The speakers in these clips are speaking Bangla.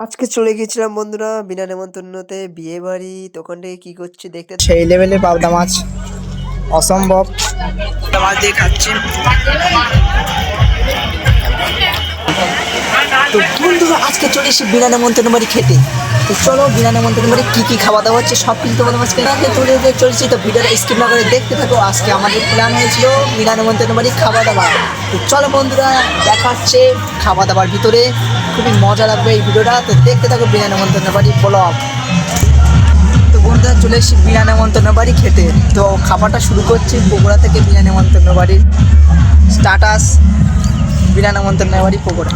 আজকে চলে গিয়েছিলাম বন্ধুরা বিনা নেমন্তন্নতে বিয়ে বাড়ি। তখন থেকে কি করছে দেখতে সেই লেভেলে পাবদা মাছ। অসম্ভব। মাছ দিয়ে খাচ্ছি। তো বন্ধুরা, আজকে চলে এসেছি বিনা নেমন্তন্ন বাড়ি খেতে। তো চলো বিনা নেমন্তন্ন বাড়ি কী কী খাওয়া দাওয়া হচ্ছে সব কিছু তোমাদের আগে চলে যেতে চলেছি। তো ভিডিওটা স্কিপ না করে দেখতে থাকো, আজকে আমাদের প্ল্যান হয়েছিল বিনা নেমন্তন্ন বাড়ি খাওয়া দাওয়া। তো চলো বন্ধুরা, দেখা হচ্ছে খাওয়া দাওয়ার ভিতরে। খুবই মজা লাগবে এই ভিডিওটা। তো দেখতে থাকো বিনা নেমন্তন্ন বাড়ি ব্লগ। তো বন্ধুরা, চলে এসেছি বিনা নেমন্তন্ন বাড়ি খেতে। তো খাবারটা শুরু করছি বগুড়া থেকে বিনা নেমন্তন্ন বাড়ির স্টাটাস বিনা নেমন্তন্ন বাড়ি পকোড়া।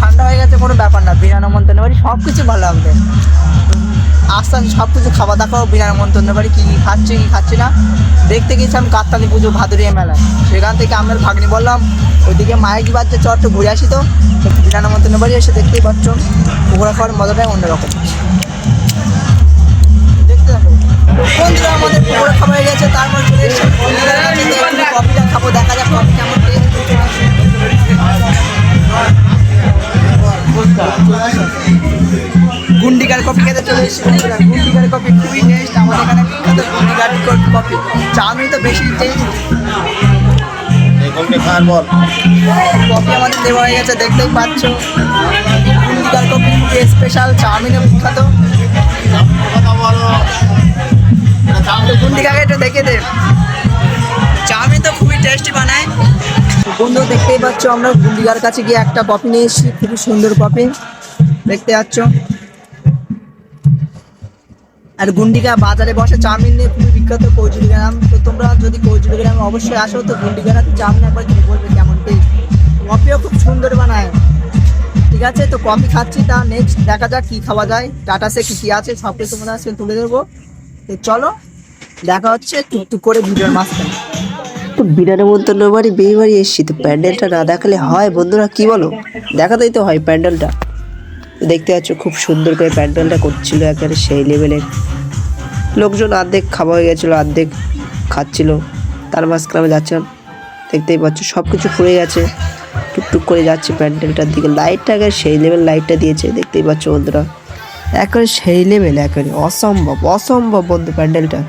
ঠান্ডা হয়ে গেছে, কোনো ব্যাপার না। বিনা নেমন্তন্ন বাড়ি সব কিছু ভালো লাগবে আস্তে আস্তে সব কিছু খাওয়া দাওয়া বিনা নেমন্তন্ন বাড়ি, কী কী খাচ্ছে কী খাচ্ছে না? দেখতে গেছিলাম কাত্তানি পুজো ভাদুরিয়া মেলায়। সেখান থেকে আমার ভাগ্নি বললাম, ওইদিকে মাইক বাজছে? চ একটু ঘুরে আসি তো। তো বিনা নেমন্তন্ন বাড়ি এসে দেখতেই পাচ্ছ পুকুরা খাওয়ার মজাটাই অন্যরকম। দেখতে বন্ধুরা আমাদের পুকুরা খাওয়া হয়ে গেছে, তারপর চলে এসে কফি খেতে চলে এসেছি বন্ধুরা কফি খুবই টেস্ট আমাদের এখানে বিখ্যাত গুন্ডিকার কফি চাউমিন তো বেশি টেস্ট কফি আমাদের দেওয়া হয়ে গেছে দেখতেই পাচ্ছ। গুন্ডিকার কফি খুবই স্পেশাল চাউমিনও বিখ্যাত। গুন্ডিকাকে একটু দেখে দে। চাউমিন তো খুবই টেস্টি বানায়। বন্ধু দেখতেই পাচ্ছ আমরা গুন্ডিকার কাছে গিয়ে একটা কফি নিয়ে এসেছি খুবই সুন্দর কফি দেখতে পাচ্ছ। আর গুন্ডিকা বাজারে বসে চাউমিন নিয়ে খুবই বিখ্যাত কৌচুরি গ্রাম তো তোমরা যদি কৌচুরি গ্রামে অবশ্যই আসো, তো গুন্ডিকারাতে চাউমিন একবার খেয়ে বলবে কেমন টেস্ট কফিও খুব সুন্দর বানায়। ঠিক আছে, তো কফি খাচ্ছি, তা নেক্সট দেখা যাক কী খাওয়া যায়। টাটাসে কী কী আছে সব কিছু তোমাদের আজকে তুলে দেবো তো চলো, দেখা হচ্ছে টুকটুক করে ভিডিওর মাঝখানে। তো বিনা নেমন্তন্ন বাড়ি বিয়ে বাড়ি এসেছি, তো প্যান্ডেলটা না দেখালে হয় বন্ধুরা, কি বলো? দেখাতেই তো হয় প্যান্ডেলটা। দেখতে পাচ্ছ, খুব সুন্দর করে প্যান্ডেলটা করছিল একেবারে সেই লেভেলের লোকজন অর্ধেক খাওয়া হয়ে গেছিল, অর্ধেক খাচ্ছিল। তার মাঝখানে আমি যাচ্ছিলাম, দেখতেই পাচ্ছ সব কিছু পুড়ে গেছে। টুকটুক করে যাচ্ছে প্যান্ডেলটার দিকে। লাইটটা আগে সেই লেভেল লাইটটা দিয়েছে, দেখতেই পাচ্ছ বন্ধুরা। একেবারে সেই লেভেল একেবারে অসম্ভব অসম্ভব বন্ধু প্যান্ডেলটা।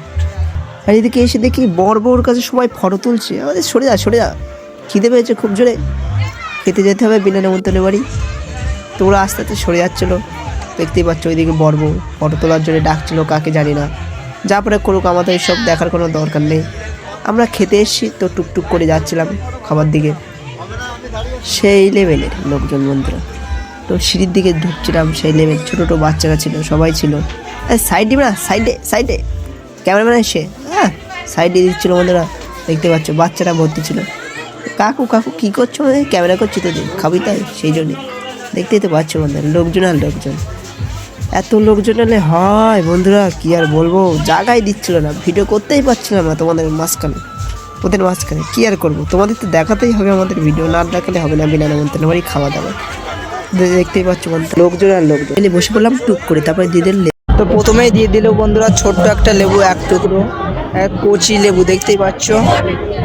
আর এদিকে এসে দেখি বর বউর কাছে সবাই ফটো তুলছে। আমাদের সরে যা সরে যা। খিদে পেয়েছে খুব জোরে। খেতে যেতে হবে বিনা নেমন্তন্ন বাড়ি। তো ওরা আস্তে আস্তে সরে যাচ্ছিল। দেখতেই পাচ্ছ ওইদিকে বর বউ, ফটো তোলার জন্য ডাকছিল, কাকে জানি না। যা পরে করুক, আমাদের সব দেখার কোনো দরকার নেই। আমরা খেতে এসেছি, তো টুকটুক করে যাচ্ছিলাম খাবার দিকে। সেই লেভেলের লোকজন বন্ধুরা। তো সিঁড়ির দিকে ঢুকছিলাম, সেই লেভেল ছোটো ছোটো বাচ্চারা ছিল, সবাই ছিল। সাইডে না সাইডে সাইডে ক্যামেরাম্যান এসে হ্যাঁ সাইডে দিচ্ছিল বন্ধুরা। দেখতে পাচ্ছ, বাচ্চারা ভর্তি ছিল। কাকু কাকু কী করছ? ক্যামেরা করছি তো খাবি তাই, সেই জন্যে। দেখতেই তো পাচ্ছ বন্ধুরা, লোকজন আর লোকজন। এত লোকজন হলে হয় বন্ধুরা, কি আর বলব? জায়গায় দিচ্ছিল না, ভিডিও করতেই পারছিলাম না তোমাদের মাঝখানে। ওদের মাঝখানে, কি আর করব? তোমাদের তো দেখাতেই হবে, আমাদের ভিডিও না দেখালে হবে না, বিনা নেমন্তন্ন বাড়ি খাওয়া দাওয়া। দেখতেই পাচ্ছ বন্ধু লোকজন আর লোকজন। বসে পড়লাম, টুক করে, তারপরে দিদের তো প্রথমেই দিয়ে দিল বন্ধুরা, ছোট্ট একটা লেবু, এক টুকরো এক কচি লেবু, দেখতেই পাচ্ছ?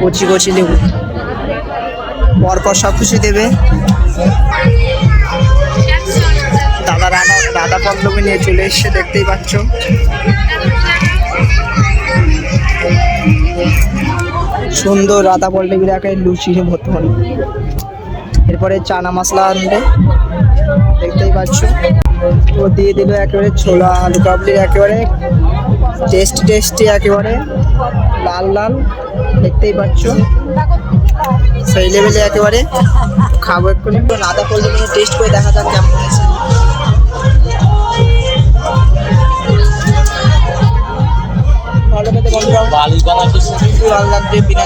কচি কচি লেবু। পরপর সব কিছু দেবে। নিয়ে চলে এসছে, দেখতেই পাচ্ছ। সুন্দর রাধা পল্লবীর একে লুচি ভর্তি হল। এরপরে চানা মশলা আনবে, দেখতেই পাচ্ছ। ও দিয়ে দিল একেবারে ছোলা, আলু কাবলির একেবারে টেস্ট টেস্টি, একেবারে লাল লাল, দেখতেই পাচ্ছ। সেই লেভেলে একেবারে খাব এক্ষুনি। রাধা পল্লি টেস্ট করে দেখা যাক কেমন বন্ধুরা খুবই ভালো লাগছে বিনা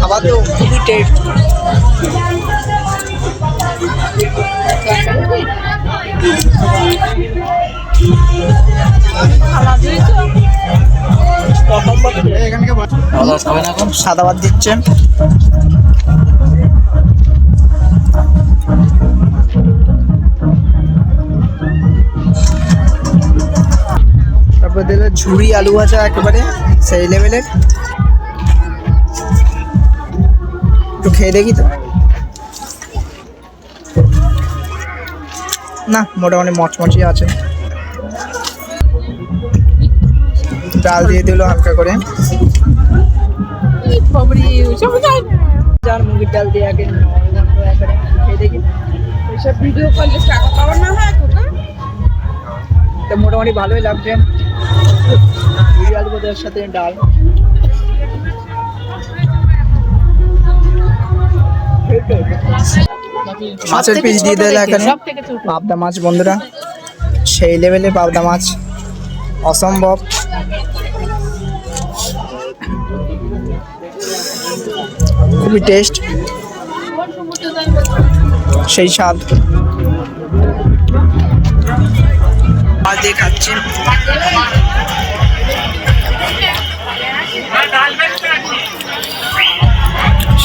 খাবার তো খুবই টেস্ট সাদা ভাত দিচ্ছে। তারপর দিলে ঝুড়ি আলু ভাজা একেবারে। সেই লেভেলের? একটু খেয়ে দেখি তো। না, মোটামুটি মচমচই আছে। ডাল দিয়ে দিল হালকা করে। যার ডাল দিয়ে আগে দেখি। এইসব ভিডিও মোটামুটি ভালোই লাগছে। ভাজার সাথে ডাল। মাছের পিস দিয়ে দিল এখানে। পাবদা মাছ বন্ধুরা। সেই লেভেলে পাবদা মাছ। অসম্ভব। খুবই টেস্ট সেই স্বাদ। দিয়ে খাচ্ছি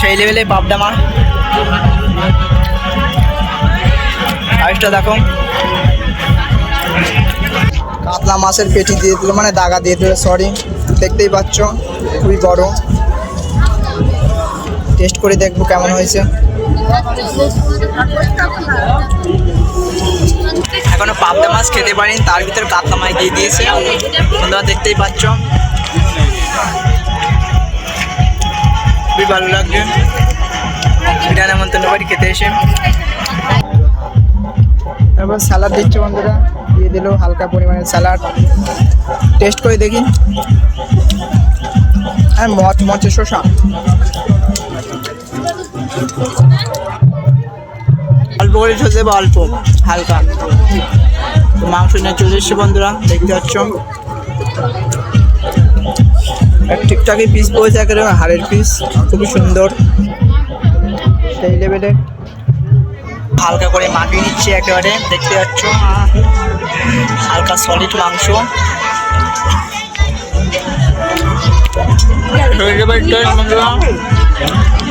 সেই লেভেলে পাবদা মাছ সাইজটা দেখো। কাতলা মাছের পেটি দিয়ে দিল মানে দাগা দিয়ে দিল সরি দেখতেই পাচ্ছ খুবই বড়। টেস্ট করে দেখব কেমন হয়েছে। এখনও পাবদা মাছ খেতে পারিনি তার ভিতরে কাতলা মাছ দিয়ে দিয়েছে। তোমরা দেখতেই পাচ্ছ। খুবই ভালো লাগছে। বিরিয়ানি নেমন্তন্ন বাড়ি খেতে এসে। তারপর স্যালাড দিচ্ছে বন্ধুরা দিয়ে দিল হালকা পরিমাণে স্যালাড টেস্ট করে দেখি। হ্যাঁ মচ মচে শসা। অল্প করে ঝোল দেবো অল্প। হালকা। তো মাংস নিয়ে চলে এসছে বন্ধুরা দেখতে পাচ্ছ। ঠিকঠাকই পিস পড়েছে একেবারে হাড়ের পিস খুবই সুন্দর। সেই লেভেলে হালকা করে মাখিয়ে নিচ্ছে একেবারে, দেখতে পাচ্ছ? হালকা সলিড মাংস।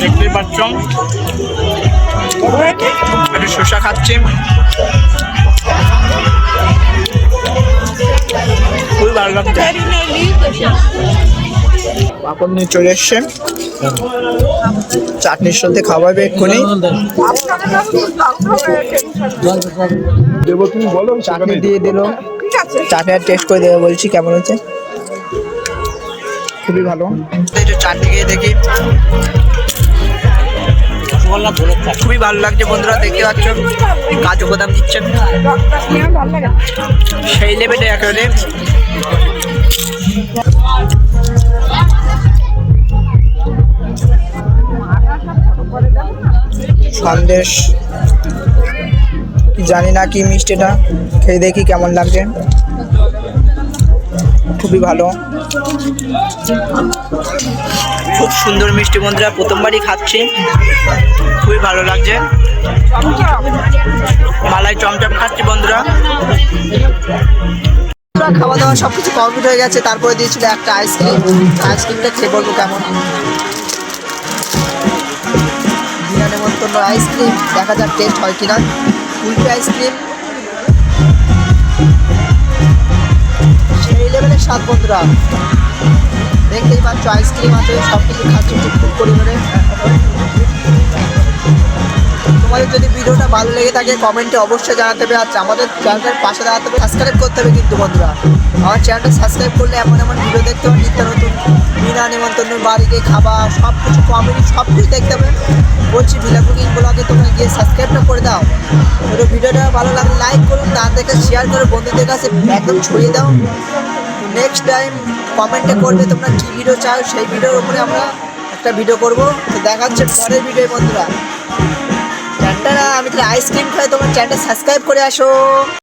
taste পাচ্ছ? একটু শসা খাচ্ছি। পাপড় নিয়ে চলে এসছে। চাটনির সাথে খাওয়াবে এক্ষুনি। দেবো তুমি বলো চাটনি দিয়ে দিল। চাটনি টেস্ট করে দেবো বলছি কেমন হচ্ছে খুবই ভালো। একটু চাটনি খেয়ে দেখি। খুবই ভালো লাগছে বন্ধুরা দেখতে পাচ্ছ? কাজু বাদাম দিচ্ছেন। ভালো সেই লেভেলে একেবারে। সন্দেশ। জানি না কি মিষ্টিটা খেয়ে দেখি কেমন লাগছে। খুবই ভালো। খুব সুন্দর মিষ্টি বন্ধুরা, প্রথমবারই খাচ্ছি। খুবই ভালো লাগছে। মালাই চমচম খাচ্ছি বন্ধুরা। খাওয়া দাওয়া সব কিছু কমপ্লিট হয়ে গেছে, তারপরে দিয়েছিল একটা আইসক্রিম আইসক্রিমটা খেয়ে বলব কেমন। নেমন্তন্ন আইসক্রিম দেখা যাক টেস্ট হয় কিনা। কুলফি আইসক্রিম সেই লেভেলের সাত বন্ধুরা। দেখতেই পাচ্ছ আইসক্রিম আছে সব কিছু খাচ্ছি খুব পরিমাণে। তোমাদের যদি ভিডিওটা ভালো লেগে থাকে, কমেন্টে অবশ্যই জানাতে হবে। আর আমাদের চ্যানেলের পাশে দাঁড়াতে হবে সাবস্ক্রাইব করতে হবে কিন্তু বন্ধুরা। আমার চ্যানেলটা সাবস্ক্রাইব করলে এমন এমন ভিডিও দেখতে হবে, নিত্য নতুন, বিনা নিমন্ত্রণ বাড়িতে খাবার সব কিছু কমেডি সব কিছু দেখতে হবে। বলছি ভিলা কুকিং ব্লগে তোমরা গিয়ে সাবস্ক্রাইবটা করে দাও। তো ভিডিওটা ভালো লাগলে লাইক করুন তার দেখে শেয়ার করে, বন্ধুদের কাছে একদম ছড়িয়ে দাও। নেক্সট টাইম কমেন্টে করবে তোমরা কী ভিডিও চাও, সেই ভিডিওর উপরে আমরা একটা ভিডিও করব। তো দেখা হচ্ছে পরের ভিডিও বন্ধুরা। চ্যানেলটা আমি তাহলে আইসক্রিম খাই তোমার চ্যানেলটা সাবস্ক্রাইব করে আসো।